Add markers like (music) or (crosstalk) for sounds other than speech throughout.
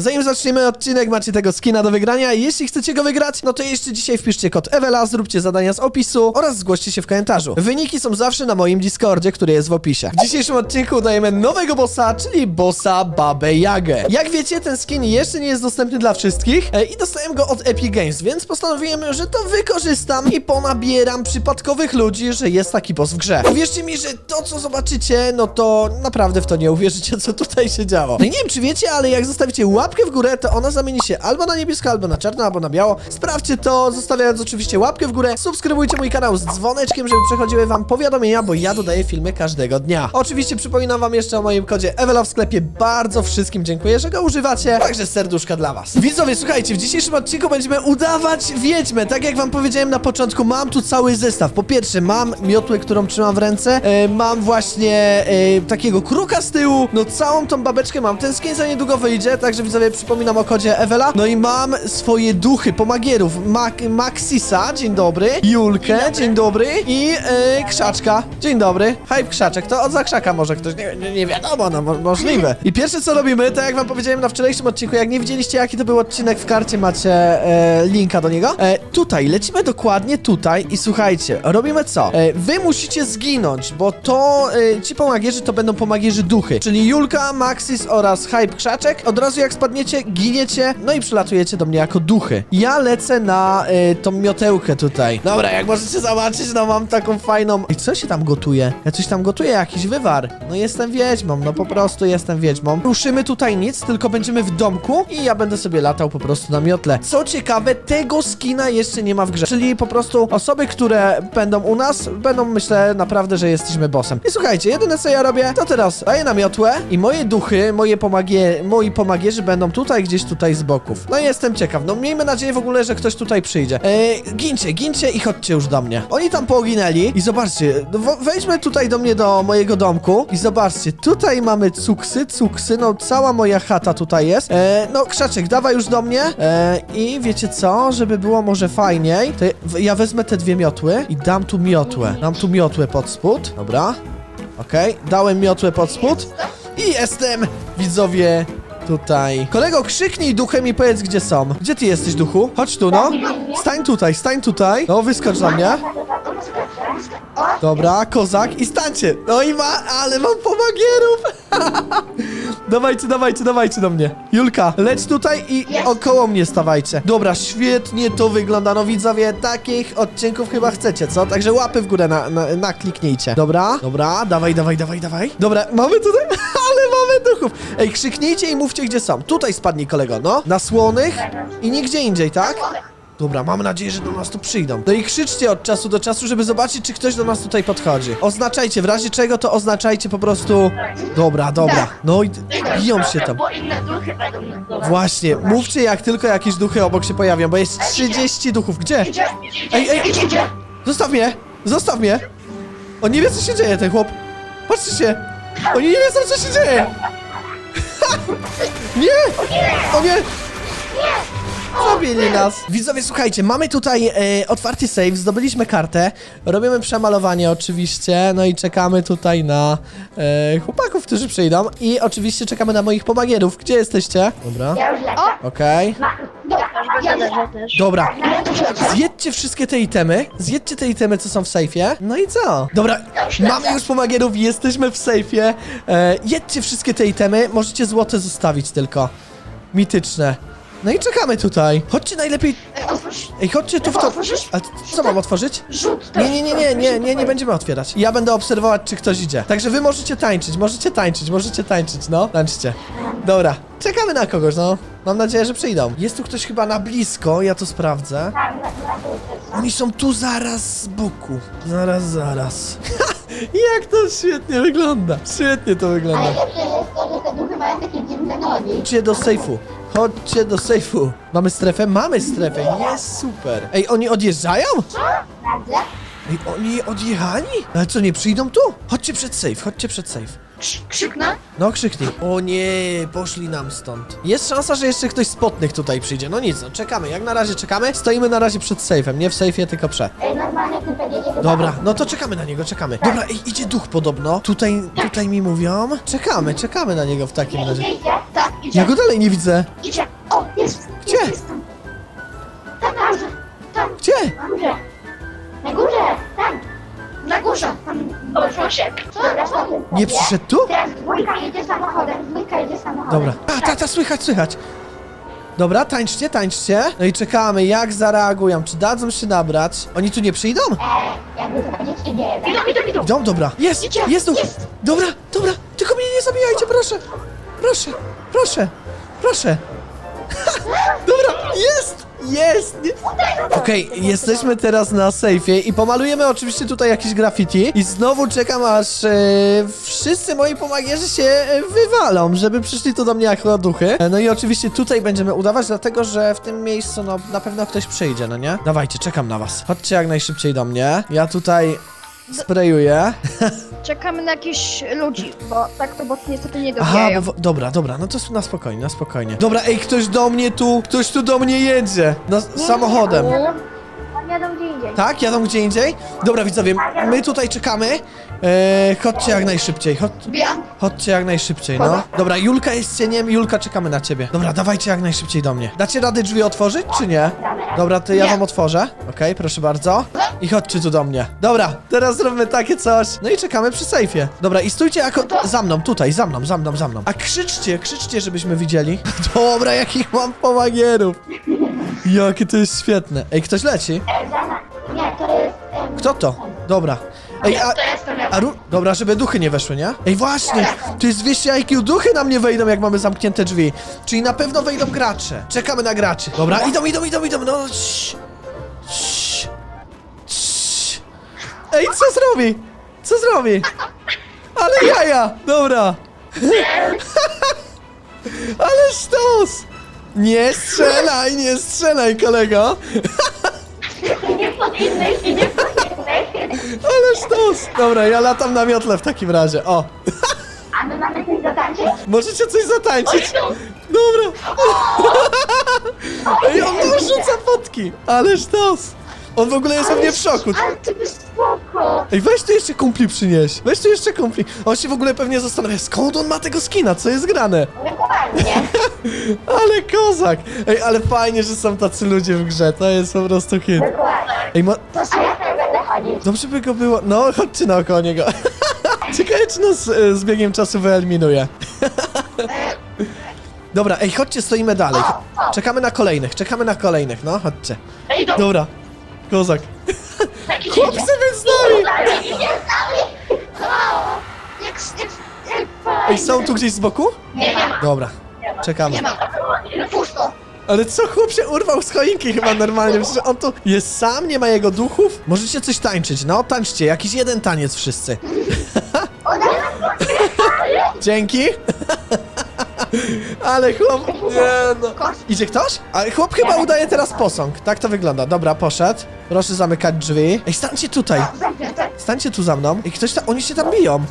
Zanim zaczniemy odcinek, macie tego skina do wygrania. Jeśli chcecie go wygrać, no to jeszcze dzisiaj wpiszcie kod Ewela, zróbcie zadania z opisu oraz zgłoście się w komentarzu. Wyniki są zawsze na moim Discordzie, który jest w opisie. W dzisiejszym odcinku dajemy nowego bossa, czyli bossa Babę Jagę. Jak wiecie, ten skin jeszcze nie jest dostępny dla wszystkich e, i dostałem go od Epic Games, więc postanowiłem, że to wykorzystam i ponabieram przypadkowych ludzi, że jest taki boss w grze. Uwierzcie mi, że to co zobaczycie, no to naprawdę w to nie uwierzycie, co tutaj się działo. No i nie wiem, czy wiecie, ale jak zostawicie łapkę w górę, to ona zamieni się albo na niebiesko, albo na czarno, albo na biało. Sprawdźcie to, zostawiając oczywiście łapkę w górę. Subskrybujcie mój kanał z dzwoneczkiem, żeby przechodziły wam powiadomienia, bo ja dodaję filmy każdego dnia. Oczywiście przypominam wam jeszcze o moim kodzie Ewela w sklepie. Bardzo wszystkim dziękuję, że go używacie. Także serduszka dla was. Widzowie, słuchajcie, w dzisiejszym odcinku będziemy udawać wiedźmę. Tak jak wam powiedziałem na początku, mam tu cały zestaw. Po pierwsze, mam miotłę, którą trzymam w ręce. E, mam właśnie e, takiego kruka z tyłu. No całą tą babeczkę mam. Ten skin za niedługo wyjdzie, także widzowie przypominam o kodzie Ewela. No i mam swoje duchy pomagierów. Mac Maxisa, dzień dobry. Julkę, dzień dobry. I e, Krzaczka, dzień dobry. Hype Krzaczek, to od zakrzaka może ktoś, nie, nie, nie wiadomo, no mo możliwe. I pierwsze co robimy, tak jak wam powiedziałem na wczorajszym odcinku, jak nie widzieliście jaki to był odcinek, w karcie macie e, linka do niego. E, tutaj, lecimy dokładnie tutaj i słuchajcie, robimy co? E, wy musicie zginąć, bo to e, ci pomagierzy to będą pomagierzy duchy, czyli Julka, Maxis oraz Hype Krzaczek. Od razu jak spadniecie, giniecie, no i przylatujecie do mnie jako duchy. Ja lecę na e, tą miotełkę tutaj. Dobra, jak możecie zobaczyć, no mam taką fajną... I co się tam gotuje? Ja coś tam gotuję, jakiś wywar. No jestem wiedźmą, no po prostu jestem wiedźmą. Ruszymy tutaj nic, tylko będziemy w domku i ja będę sobie latał po prostu na miotle. Co ciekawe, tego skina jeszcze nie ma w grze. Czyli po prostu osoby, które będą u nas, będą myślę naprawdę, że jesteśmy bossem. I słuchajcie, jedyne co ja robię, to teraz daję na miotłę i moje duchy, moje pomagie, moi pomagierzy będą tutaj, gdzieś tutaj z boków. No jestem ciekaw. No miejmy nadzieję w ogóle, że ktoś tutaj przyjdzie. Eee, gincie, gincie i chodźcie już do mnie. Oni tam poginęli i zobaczcie, no wejdźmy tutaj do mnie do mojego domku i zobaczcie, tutaj mamy cuksy, cuksy, no cała moja chata tutaj jest. Eee, no krzaczek, dawaj już do mnie eee, i wiecie co, żeby było może fajniej, to ja- wezmę te dwie miotły i dam tu miotłę. Dam tu miotłę pod spód, dobra. Okej, dałem miotłę pod spód i jestem, widzowie, tutaj. Kolego, krzyknij duchem i powiedz, gdzie są. Gdzie ty jesteś, duchu? Chodź tu, no. Stań tutaj, stań tutaj. No, wyskocz na mnie. Dobra, kozak i stańcie. No i ma, ale mam pomagierów. (laughs) dawajcie, dawajcie, dawajcie do mnie. Julka, leć tutaj i około mnie stawajcie. Dobra, świetnie to wygląda. No widzowie, takich odcinków chyba chcecie, co? Także łapy w górę na, na, nakliknijcie. Dobra, dobra, dawaj, dawaj, dawaj, dawaj. Dobra, mamy tutaj, mamy duchów. Ej, krzyknijcie i mówcie, gdzie są. Tutaj spadnij, kolego, no. Na słonych i nigdzie indziej, tak? Dobra, mam nadzieję, że do nas tu przyjdą. No i krzyczcie od czasu do czasu, żeby zobaczyć, czy ktoś do nas tutaj podchodzi. Oznaczajcie, w razie czego to oznaczajcie po prostu... Dobra, dobra. No i biją się tam. Właśnie, mówcie jak tylko jakieś duchy obok się pojawią, bo jest 30 duchów. Gdzie? Ej, ej, zostaw mnie! Zostaw mnie! On nie wie, co się dzieje, ten chłop. Patrzcie się! Oni nie wiedzą, co się dzieje! (laughs) nie! O nie! Zabili nas. Widzowie, słuchajcie, mamy tutaj e, otwarty save, zdobyliśmy kartę, robimy przemalowanie oczywiście, no i czekamy tutaj na e, chłopaków, którzy przyjdą i oczywiście czekamy na moich pomagierów. Gdzie jesteście? Dobra, Ja już lecę. okej. Ma, dobra. Dobra, zjedźcie wszystkie te itemy, zjedźcie te itemy, co są w sejfie, no i co? Dobra, mamy już pomagierów, jesteśmy w sejfie, e, jedźcie wszystkie te itemy, możecie złote zostawić tylko, mityczne. No i czekamy tutaj. Chodźcie najlepiej... Ej, otwórz Ej, chodźcie tu w to... Otworzysz? A co mam otworzyć? rzut. Nie, nie, nie, nie, nie, nie, nie będziemy otwierać. Ja będę obserwować, czy ktoś idzie. Także wy możecie tańczyć, możecie tańczyć, możecie tańczyć, no. Tańczcie. Dobra, czekamy na kogoś, no. Mam nadzieję, że przyjdą. Jest tu ktoś chyba na blisko, ja to sprawdzę. Oni są tu zaraz z boku. Zaraz, zaraz. (laughs) Jak to świetnie wygląda. Świetnie to wygląda. Jest to, takie dziwne nogi. Chodźcie do sejfu. Chodźcie do sejfu. Mamy strefę? Mamy strefę. Jest super. Ej, oni odjeżdżają? Prawda? Ej, oni odjechali? Ale co, nie przyjdą tu? Chodźcie przed safe, chodźcie przed safe. Krz- Krzyknę? No krzyknij. O nie, poszli nam stąd. Jest szansa, że jeszcze ktoś z potnych tutaj przyjdzie. No nic, no czekamy. Jak na razie czekamy. Stoimy na razie przed safe'em. Nie w safe'ie, tylko przed. Ej, normalnie ty będziecie chyba... Dobra, no to czekamy na niego, czekamy. Dobra, ej, idzie duch podobno. Tutaj, tutaj mi mówią. Czekamy, czekamy na niego w takim razie. Idzie, idzie? Tak, idzie. Ja go dalej nie widzę. Idzie. O, jest. Gdzie? Jest, jest tam. Tam na górze. Tam, Gdzie? Na górze, tam. Na górze. Tam, o, się. Co? Dobra, stop. Nie przyszedł tu? Teraz dwójka jedzie samochodem, dwójka jedzie samochodem. Dobra. A, ta, ta, słychać, słychać. Dobra, tańczcie, tańczcie. No i czekamy, jak zareagują. Czy dadzą się nabrać? Oni tu nie przyjdą? Eee, jakby to wiem. Idą, idą, idą. Idą, dobra. Jest, Idzie, jest duch. jest. Dobra, dobra. Tylko mnie nie zabijajcie, proszę. Proszę, proszę, proszę. (laughs) Dobra, jest, jest. Okej, jesteśmy teraz na sejfie i pomalujemy oczywiście tutaj jakieś graffiti i znowu czekam aż e, wszyscy moi pomagierzy się e, wywalą, żeby przyszli tu do mnie jako duchy. E, No i oczywiście tutaj będziemy udawać, dlatego że w tym miejscu no na pewno ktoś przyjdzie, no nie? Dawajcie, czekam na was. Chodźcie jak najszybciej do mnie. Ja tutaj sprayuję. Czekamy na jakichś ludzi, bo tak to boty niestety nie Aha, bo, dobra, dobra, no to na spokojnie, na spokojnie. Dobra, ej, ktoś do mnie tu, ktoś tu do mnie jedzie. No, samochodem. Oni jadą gdzie indziej. Tak? Jadą gdzie indziej? Dobra, widzowie, my tutaj czekamy. E, chodźcie jak najszybciej, chodź, chodźcie jak najszybciej, no. Dobra, Julka jest cieniem, Julka, czekamy na ciebie. Dobra, dawajcie jak najszybciej do mnie. Dacie radę drzwi otworzyć, czy nie? Dobra, to ja Nie. wam otworzę. Okej, proszę bardzo. I chodźcie tu do mnie. Dobra, teraz zróbmy takie coś. No i czekamy przy sejfie. Dobra, i stójcie jako... Za mną, tutaj, za mną, za mną, za mną. A krzyczcie, krzyczcie, żebyśmy widzieli. (laughs) Dobra, jakich mam pomagierów. Jakie to jest świetne. Ej, ktoś leci? E. Nie, to jest... em, Kto to? Dobra. Ej, a... A ru... Dobra, żeby duchy nie weszły, nie? Ej, właśnie! Tu jest 200 IQ, duchy na mnie wejdą, jak mamy zamknięte drzwi. Czyli na pewno wejdą gracze. Czekamy na graczy. Dobra, idą, idą, idą, idą, no... Cii. Cii. Cii. Ej, co zrobi? Co zrobi? Ale jaja! Dobra. (laughs) Ale sztos! Nie strzelaj, nie strzelaj, kolego! Nie po innej, nie. Ale sztos! Dobra, ja latam na miotle w takim razie, o. A my mamy coś zatańczyć? Możecie coś zatańczyć? Dobra. Ej, on tu rzuca fotki. Ale sztos. On w ogóle jest o mnie w szoku. Ale ty byś spoko. Ej, weź tu jeszcze kumpli przynieś. Weź tu jeszcze kumpli. On się w ogóle pewnie zastanawia, skąd on ma tego skina, co jest grane. Dokładnie. (laughs) Ale kozak. Ej, ale fajnie, że są tacy ludzie w grze. To jest po prostu hit. Dokładnie. Ej, mo... To a ja chodzić. Dobrze by go było. No, chodźcie naokoło niego. (laughs) Ciekawe, czy nas e, z biegiem czasu wyeliminuje. (laughs) Dobra, ej, chodźcie, stoimy dalej. Czekamy na kolejnych, czekamy na kolejnych, no, chodźcie. Ej, do... Dobra, kozak. Taki Chłopcy być z nami! Nie z nami. O, Jak, jak, jak Ej, są tu gdzieś z boku? Nie, nie ma. Dobra, czekamy. Nie ma. Pusto. Ale co, chłop się urwał z choinki chyba normalnie, przecież on tu jest sam, nie ma jego duchów? Możecie coś tańczyć, no, tańczcie, jakiś jeden taniec wszyscy. (laughs) Dzięki. (laughs) Ale chłop, nie no. Idzie ktoś? Ale chłop chyba udaje teraz posąg. Tak to wygląda. Dobra, poszedł. Proszę zamykać drzwi. Ej, stańcie tutaj. Stańcie tu za mną. Ej, ktoś tam, oni się tam biją.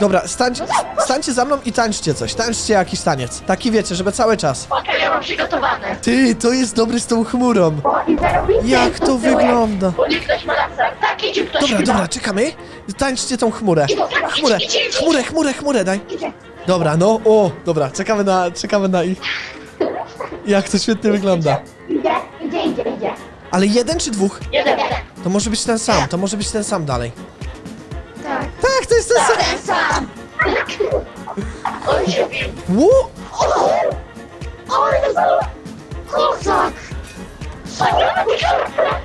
Dobra, stańcie, stańcie za mną i tańczcie coś. Tańczcie jakiś taniec. Taki wiecie, żeby cały czas. Okej, ja mam przygotowane. Ty, to jest dobry z tą chmurą. O, i zarobicie. Jak to wygląda? Ktoś. Tak, idzie Dobra, chyba. dobra, czekamy. Tańczcie tą chmurę. Chmurę, chmurę, chmurę, chmurę, daj. Dobra, no, o, dobra, czekamy na, czekamy na ich. Jak to świetnie wygląda. Idzie, idzie, idzie, idzie. Ale jeden czy dwóch? Jeden, jeden. To może być ten sam, to może być ten sam dalej. Tak. Tak, to jest ten sam. Ten sam. Ło! Kozak.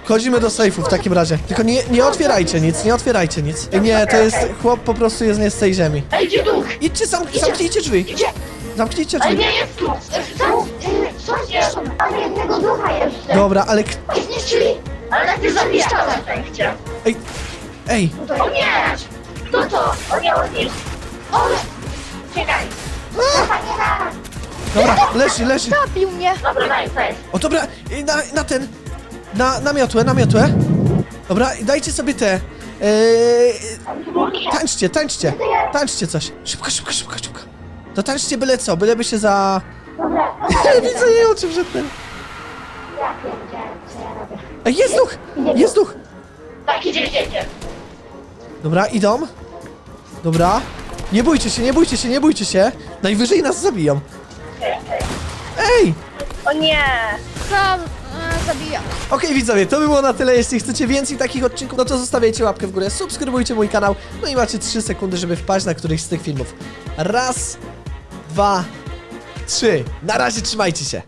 Chodzimy do sejfu w takim razie. Tylko nie, nie otwierajcie nic, nie otwierajcie nic. Ej, Nie, to jest, chłop po prostu jest nie z tej ziemi. Ej, duch. Idźcie, zam, zamknijcie drzwi. Idzie. Zamknijcie Ale drzwi. nie jest tu. Są, y, są zniszczone. Ale jednego ducha jeszcze. Dobra, ale... k- zniszczyli. Ale najpierw zniszczone. Ej, ej, O nie! Kto to? O nie, on jest. O, czekaj. nie na. dobra, leży, leży. Zabił mnie! Dobra, daj, daj. O, dobra, i na, na ten, na, na miotłę, na miotłę. Dobra, i dajcie sobie te, Eee, tańczcie, tańczcie, tańczcie coś. Szybko, szybko, szybko, szybko. To tańczcie byle co, byleby się za... (laughs) Dobra, Widzę jej oczy przed tym. Ej, jest duch! Jest duch! Tak, idzie, idzie, idzie. Dobra, idą. Dobra. Nie bójcie się, nie bójcie się, nie bójcie się. Najwyżej nas zabiją. Ej! O nie! Sam e, zabija. Okej widzowie, to by było na tyle. Jeśli chcecie więcej takich odcinków, no to zostawiajcie łapkę w górę, subskrybujcie mój kanał, no i macie 3 sekundy, żeby wpaść na któryś z tych filmów. Raz, dwa, trzy. Na razie trzymajcie się.